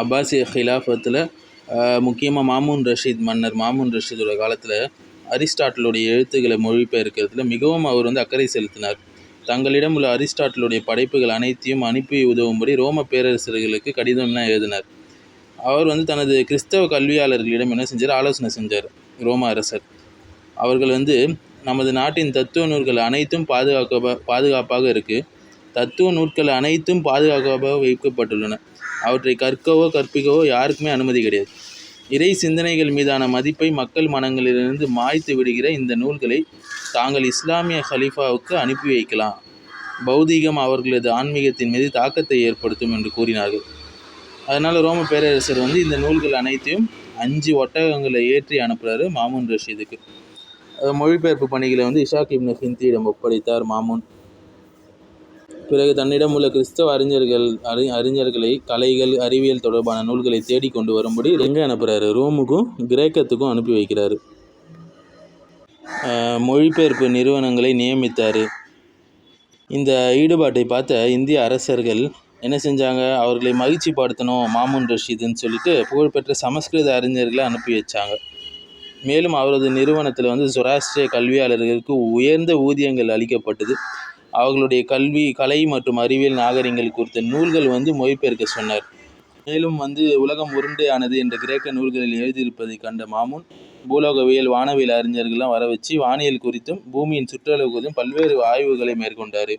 அப்பாசிய ஹிலாஃபத்தில் முக்கியமாக மாமூன் ரஷீத் மன்னர் மாமூன் ரஷீதோட காலத்தில் அரிஸ்டாட்டிலுடைய எழுத்துக்களை மொழிபெயர்க்கிறதுல மிகவும் அவர் வந்து அக்கறை செலுத்தினார். தங்களிடம் உள்ள அரிஸ்டாட்டிலுடைய படைப்புகள் அனைத்தையும் அனுப்பி உதவும்படி ரோம பேரரசர்களுக்கு கடிதம்லாம் எழுதினார். அவர் வந்து தனது கிறிஸ்தவ கல்வியாளர்களிடம் என்ன செஞ்சார்? ஆலோசனை செஞ்சார் ரோம அரசர். அவர்கள் வந்து நமது நாட்டின் தத்துவ நூல்கள் அனைத்தும் பாதுகாக்க பாதுகாப்பாக இருக்குது தத்துவ நூட்கள் அனைத்தும் பாதுகாப்பாக வைக்கப்பட்டுள்ளன. அவற்றை கற்கவோ கற்பிக்கவோ யாருக்குமே அனுமதி கிடையாது. இறை சிந்தனைகள் மீதான மதிப்பை மக்கள் மனங்களிலிருந்து மாய்த்து விடுகிற இந்த நூல்களை தாங்கள் இஸ்லாமிய ஹலீஃபாவுக்கு அனுப்பி வைக்கலாம். பௌதீகம் அவர்களது ஆன்மீகத்தின் மீது தாக்கத்தை ஏற்படுத்தும் என்று கூறினார்கள். அதனால் ரோம பேரரசர் வந்து இந்த நூல்கள் அனைத்தையும் அஞ்சு ஒட்டகங்களை ஏற்றி அனுப்புகிறாரு மாமூன் ரஷீதுக்கு. மொழிபெயர்ப்பு பணிகளை வந்து இஷாக் இப்னு ஹிந்தியிடம் ஒப்படைத்தார் மாமூன். பிறகு தன்னிடம் உள்ள கிறிஸ்தவ அறிஞர்கள் அறி அறிஞர்களை கலைகள் அறிவியல் தொடர்பான நூல்களை தேடி கொண்டு வரும்படி எங்கே அனுப்புகிறாரு ரோமுக்கும் கிரேக்கத்துக்கும் அனுப்பி வைக்கிறாரு. மொழிபெயர்ப்பு நிறுவனங்களை நியமித்தார். இந்த ஈடுபாட்டை பார்த்த இந்திய அரசர்கள் என்ன செஞ்சாங்க? அவர்களை மகிழ்ச்சிப்படுத்தணும் மாமூன் ரஷீதுன்னு சொல்லிட்டு புகழ்பெற்ற சமஸ்கிருத அறிஞர்களை அனுப்பி வச்சாங்க. மேலும் அவரது நிறுவனத்தில் வந்து சுராஷ்டிரிய கல்வியாளர்களுக்கு உயர்ந்த ஊதியங்கள் அளிக்கப்பட்டது. அவர்களுடைய கல்வி கலை மற்றும் அறிவியல் நாகரிகங்கள் குறித்த நூல்கள் வந்து மொழிபெயர்க்க சொன்னார். மேலும் வந்து உலகம் உருண்டையானது என்ற கிரேக்க நூல்களில் எழுதியிருப்பதை கண்ட மாமுன் பூலோகவியல் வானவியல் அறிஞர்கள்லாம் வர வச்சு வானியல் குறித்தும் பூமியின் சுற்றளவு குறித்தும் பல்வேறு ஆய்வுகளை மேற்கொண்டார்.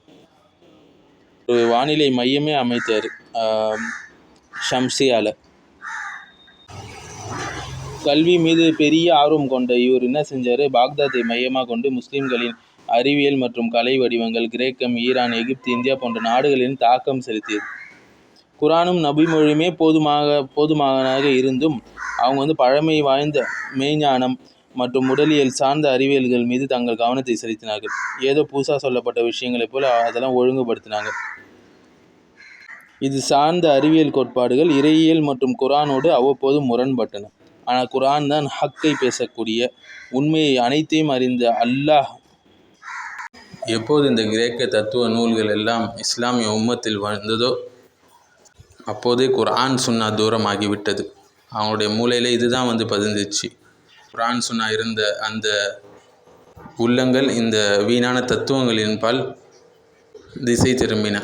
ஒரு வானிலை மையமே அமைத்தார் ஷம்சியால். கல்வி மீது பெரிய ஆர்வம் கொண்ட இவர் என்ன செஞ்சார்? பாக்தாத்தை மையமாக கொண்டு முஸ்லீம்களின் அறிவியல் மற்றும் கலை வடிவங்கள் கிரேக்கம் ஈரான் எகிப்து இந்தியா போன்ற நாடுகளின் தாக்கம் செலுத்தியது. குரானும் நபிமொழியுமே போதுமாக போதுமானதாக இருந்தும் அவங்க வந்து பழமை வாய்ந்த மெய்ஞானம் மற்றும் உடலியல் சார்ந்த அறிவியல்கள் மீது தங்கள் கவனத்தை செலுத்தினார்கள். ஏதோ புதுசாக சொல்லப்பட்ட விஷயங்களைப் போல அதெல்லாம் ஒழுங்குபடுத்தினாங்க. இது சார்ந்த அறிவியல் கோட்பாடுகள் இறையியல் மற்றும் குரானோடு அவ்வப்போது முரண்பட்டன. ஆனால் குரான் தான் ஹக்கை பேசக்கூடிய உண்மையை அனைத்தையும் அறிந்த அல்லாஹ் எப்போது இந்த கிரேக்க தத்துவ நூல்கள் எல்லாம் இஸ்லாமிய உம்மத்தில் வந்ததோ அப்போதே குரான் சுன்னா தூரமாகிவிட்டது. அவங்களுடைய மூளையில் இதுதான் வந்து பதிந்துச்சு. குரான் சுன்னா இருந்த அந்த உள்ளங்கள் இந்த வீணான தத்துவங்களின் பால் திசை திரும்பின.